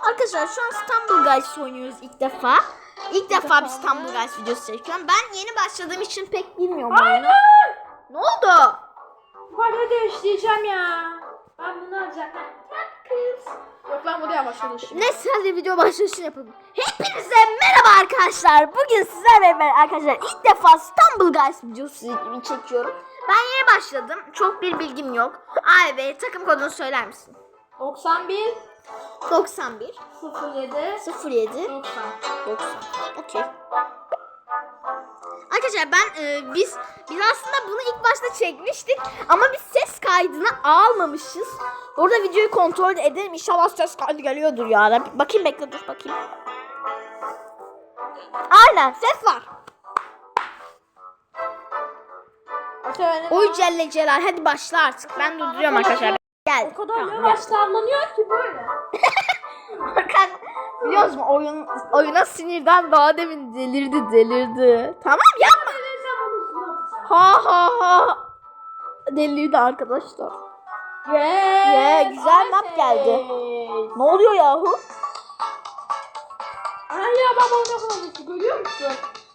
Arkadaşlar şu an İstanbul Guys oynuyoruz ilk defa. İlk defa bir İstanbul Guys videosu çekiyorum. Ben yeni başladığım için pek bilmiyorum oyunu. Ne oldu? Parayı işleyeceğim ya. Ben bunu alacaktım. Kız. Yok lan buraya başladı şimdi. Neyse hadi video başlasın yapalım. Hepinize merhaba arkadaşlar. Bugün sizlerle beraber arkadaşlar ilk defa İstanbul Guys videosu çekiyorum. Ben yeni başladım. Çok bir bilgim yok. AYB takım kodunu söyler misin? 91 91 07 07 90. 90. Okey. Arkadaşlar ben e, biz biz aslında bunu ilk başta çekmiştik ama biz ses kaydını almamışız. Orada videoyu kontrol edelim. İnşallah ses kaydı geliyordur ya. da. Bakayım bekle dur bakayım. Aynen ses var. Oy Celle Celal hadi başla artık. Ben durduruyorum arkadaşlar. Gel. O kadar Tamam, yavaş davranıyor ki böyle. Bakın biliyor musun oyun oyuna sinirden daha demin delirdi delirdi. Tamam yapma. Ha ha ha. Delirdi arkadaşlar. Yes. Ye, güzel map perfect. geldi. Ne oluyor yahu? Ay ya baba ne görüyor musun?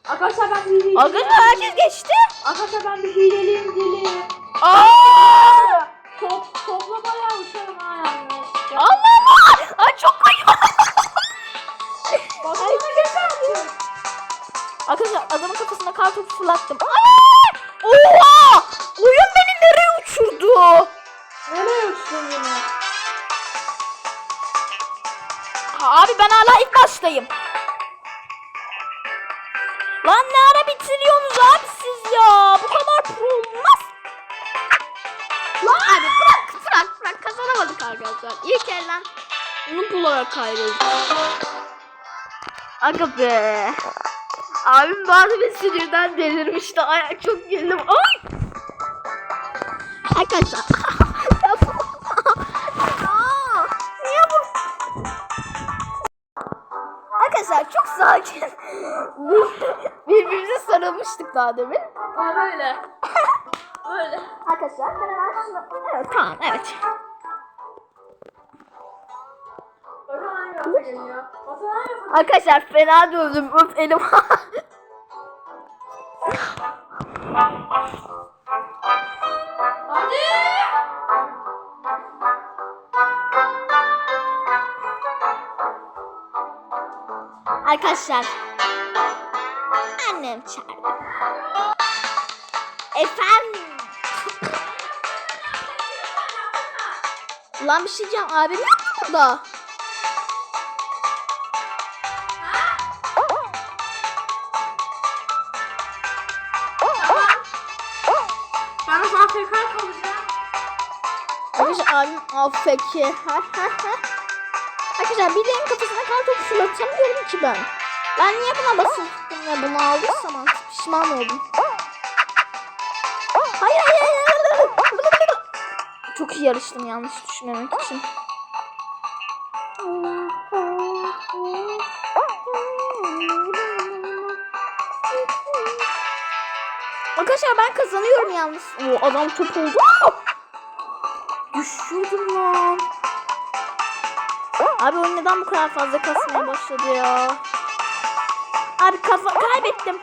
Arkadaşlar ben hileliyim. Arkadaşlar herkes geçti. Arkadaşlar ben bir hileliyim dili. Aa! Top, toplamaya uçarım ha yanlış. Allah Allah. Ay çok kayıp. Bak bana geçerdi. Arkadaşlar adamın kafasına kar topu fırlattım. Ay! Oha! Oyun beni nereye uçurdu? Nereye uçtun yine? Abi ben hala ilk baştayım. Lan ne ara bitiriyorsunuz abi siz ya? Bu kadar pro noob olarak kaybettik. Aga be. Abim bazı bir sinirden delirmişti. Ay çok güldüm. Ay. Arkadaşlar. Niye bu? Arkadaşlar çok sakin. Birbirimize sarılmıştık daha demin. Böyle. Böyle. Arkadaşlar ben hemen şunu... Evet tamam evet. Arkadaşlar fena dövdüm. Öf elim. Hadi. Arkadaşlar. Annem çağırdı. Efendim. Ulan bir şey diyeceğim. Abim yok mu burada? Tekrar kalacağım. Arkadaşlar abim affeki. Arkadaşlar birilerinin kafasına kar topu fırlatamıyorum ki ben. Ben niye buna basılı tuttum ve bunu aldıysam artık pişman oldum. Hayır hayır hayır. Çok iyi yarıştım yanlış düşünmemek için. Arkadaşlar ben kazanıyorum yalnız. O adam top oldu. Düşüyordum lan. Abi oyun neden bu kadar fazla kasmaya başladı ya? Abi kafa kaybettim.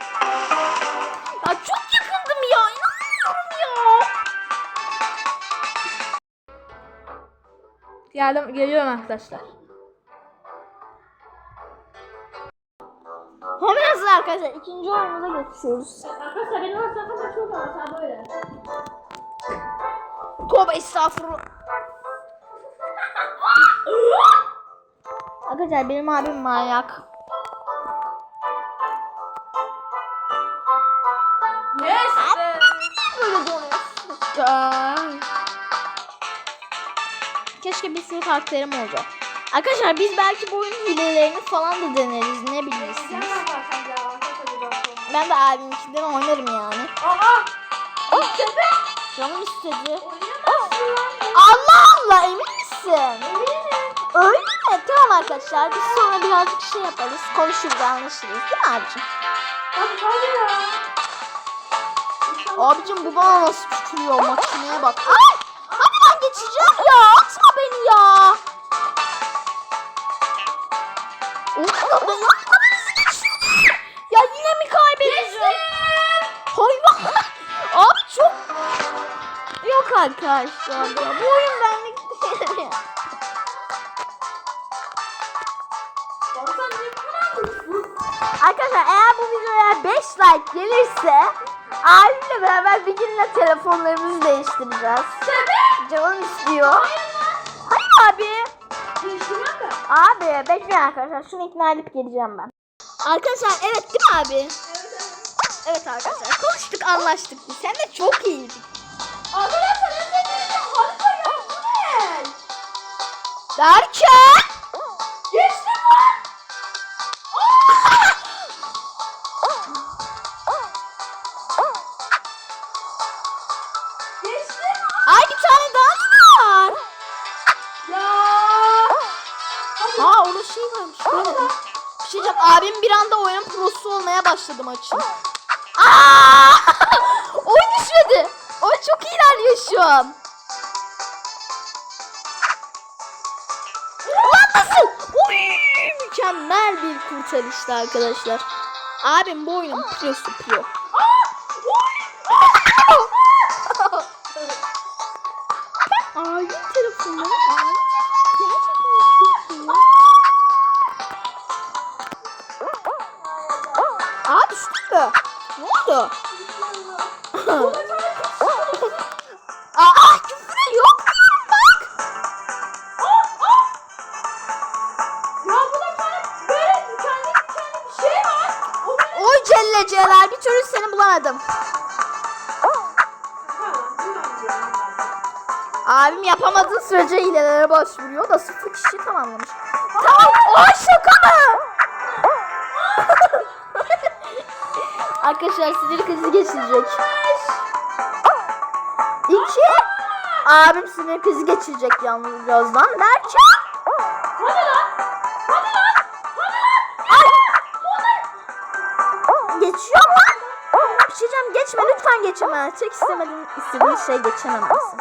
Ya çok yakındım ya. İnanmıyorum ya. Geldim, geliyorum arkadaşlar. Hazır arkadaşlar. İkinci oyunumuza geçiyoruz. Arkadaşlar benim WhatsApp'ımda çok var. Sen böyle. Tövbe estağfurullah. Arkadaşlar benim abim manyak. Yes Böyle donuyorsun. Keşke bir sürü karakterim olacak. Arkadaşlar biz belki bu oyun hilelerini falan da deneriz. Ne bilirsiniz. Ben de abimkinden oynarım yani. Canım istedi. Oynayamazsın lan. Allah Allah emin misin? Eminim. Öyle mi? Tamam arkadaşlar biz sonra birazcık şey yaparız. Konuşuruz anlaşırız değil mi abicim? Bak tabii ya. Abicim bu bana nasıl tutuyor makineye bak. Ay! Hadi ben geçeceğim ya. Atma beni ya. Arkadaşlar ya. Bu oyun benlik değil ya. Kadar güçlü. Arkadaşlar eğer bu videoya 5 like gelirse Alimle beraber bir günle telefonlarımızı değiştireceğiz. Sebep? Canım istiyor. Hayır abi. Abi bekleyin arkadaşlar. Şunu ikna edip geleceğim ben. Arkadaşlar evet değil mi abi? Evet evet. Evet arkadaşlar. Konuştuk anlaştık. Sen de çok iyiydik. Arkadaşlar Derken. Geçtim lan. Ay bir tane daha mı var? Ya. Aa orada şey varmış. Görmedim. Bir şey diyeceğim. Abim bir anda oyunun prosu olmaya başladı maçın. Aa! Oyun düşmedi. Oyun çok ilerliyor şu an. Mükemmel bir kurtarıştı arkadaşlar. Abim bu oyunun prosu pro. Abim telefonu. Aa düştün mü? Ne oldu? Celal bir türlü seni bulamadım. Abim yapamadığı sürece hilelere başvuruyor da sıfır kişi tamamlamış. Tamam. Ay şaka mı? Arkadaşlar sinir krizi geçirecek. İki. Abim sinir krizi geçirecek yalnız birazdan derken. Lütfen geçeme. Tek istemediğin istediğin şey geçememezsin.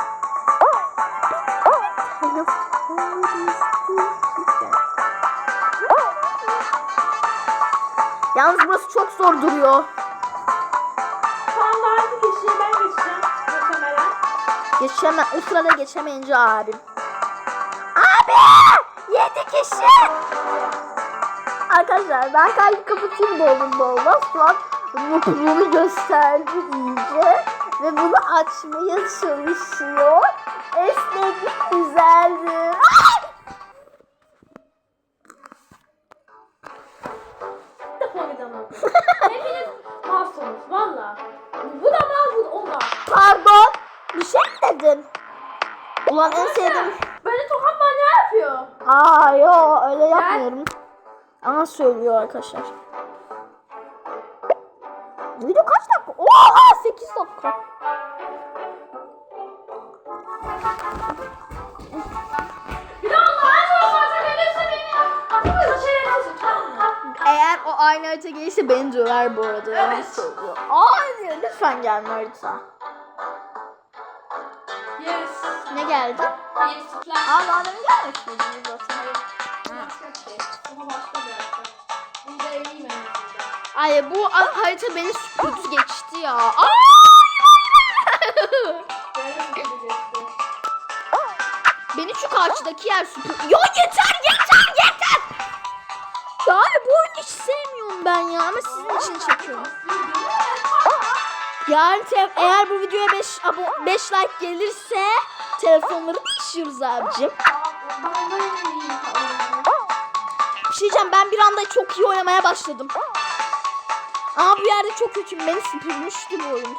Yalnız burası çok zor duruyor. Tamam kişiyi ben geçeceğim. Muhtemelen. Geçemem. O sırada geçemeyince abim. Abi! Yedi kişi! Arkadaşlar ben kaydı kapatayım da olur da olmaz. Şu an mutluluğunu gösterdi iyice. Ve bunu açmaya çalışıyor. Esneklik güzeldi. Hepiniz mahsunuz valla. Bu da da o da. Pardon. Bir şey mi dedin? Ulan en sevdiğim... Böyle tokat ne yapıyor? Aa yo öyle yapmıyorum. Ama söylüyor arkadaşlar. Aynı harita gelirse beni döver bu arada. Evet. söylüyor. Aa lütfen gelme harita. Yes. Ne geldi? Yes. Aa daha demin gelmiş miydiniz zaten? Başka bir şey. Ama başka bir harita. Bunda eminim en azından. Ay bu a- harita beni süpürdü geçti ya. Aa! Böyle. Beni şu karşıdaki yer süpür... Ya yeter yeter yeter! Ben ya ama sizin için çekiyorum. Yarın te- eğer bu videoya 5 abo- 5 like gelirse telefonları değişiyoruz abicim. Bir şey diyeceğim ben bir anda çok iyi oynamaya başladım. Ama bu yerde çok kötüyüm. Beni süpürmüştü bu oyun.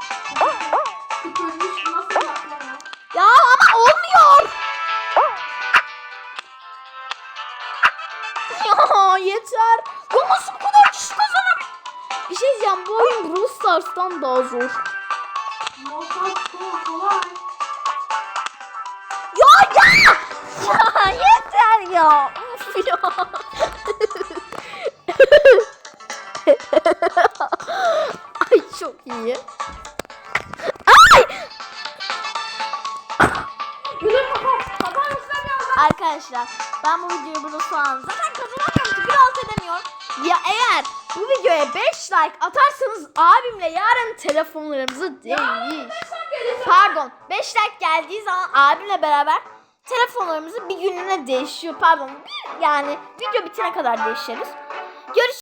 Ya ama olmuyor. Ya yeter. Ya nasıl şey diyeceğim bu oyun Brawl Stars'tan daha zor. Ya ya! Ya yeter ya. Ya. Ay çok iyi. Ay! Arkadaşlar ben bu videoyu burada şu an zaten kazanamıyorum çünkü dans edemiyorum. Ya eğer bu videoya 5 like atarsanız abimle yarın telefonlarımızı değil. Pardon 5 like geldiği zaman abimle beraber telefonlarımızı bir günlüğüne değişiyor. Pardon bir- yani video bitene kadar değişiriz. Görüş